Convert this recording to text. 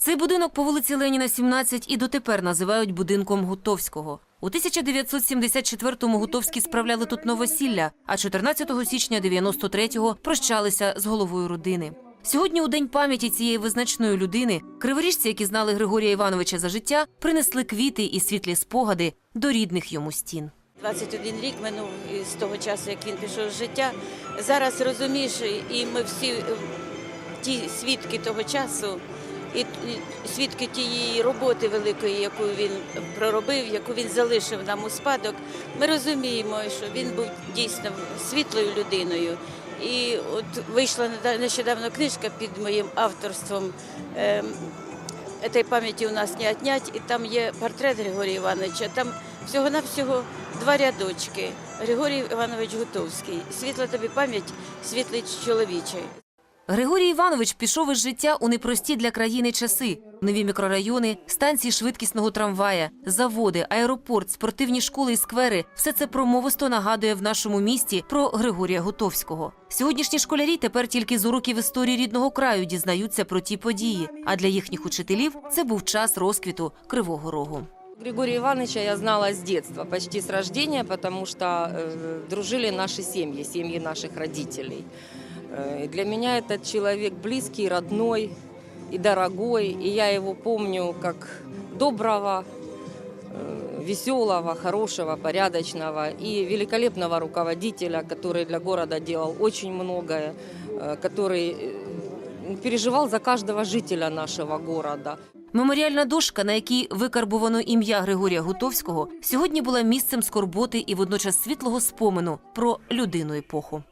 Цей будинок по вулиці Леніна, 17 і дотепер називають будинком Гутовського. У 1974-му Гутовські справляли тут новосілля, а 14 січня 93-го прощалися з головою родини. Сьогодні, у день пам'яті цієї визначної людини, криворіжці, які знали Григорія Івановича за життя, принесли квіти і світлі спогади до рідних йому стін. 21 рік минув з того часу, як він пішов з життя. Зараз розумієш, і ми всі ті свідки того часу, і свідки тієї роботи великої, яку він проробив, яку він залишив нам у спадок. Ми розуміємо, що він був дійсно світлою людиною. І от вийшла нещодавно книжка під моїм авторством. ем, пам'яті у нас не отнять, і там є портрет Григорія Івановича. Там всього-навсього два рядочки. Григорій Іванович Гутовський. Світла тобі пам'ять, світлий чоловічий. Григорій Іванович пішов із життя у непрості для країни часи. Нові мікрорайони, станції швидкісного трамвая, заводи, аеропорт, спортивні школи і сквери – все це промовисто нагадує в нашому місті про Григорія Гутовського. Сьогоднішні школярі тепер тільки з уроків історії рідного краю дізнаються про ті події. А для їхніх учителів це був час розквіту Кривого Рогу. Григория Ивановича я знала с детства, почти с рождения, потому что э, дружили наши семьи, семьи наших родителей. Э, и для меня этот человек близкий, родной и дорогой, и я его помню как доброго, э, веселого, хорошего, порядочного и великолепного руководителя, который для города делал очень многое, э, который э, переживал за каждого жителя нашего города. Меморіальна дошка, на якій викарбувано ім'я Григорія Гутовського, сьогодні була місцем скорботи і водночас світлого спомену про людину епоху.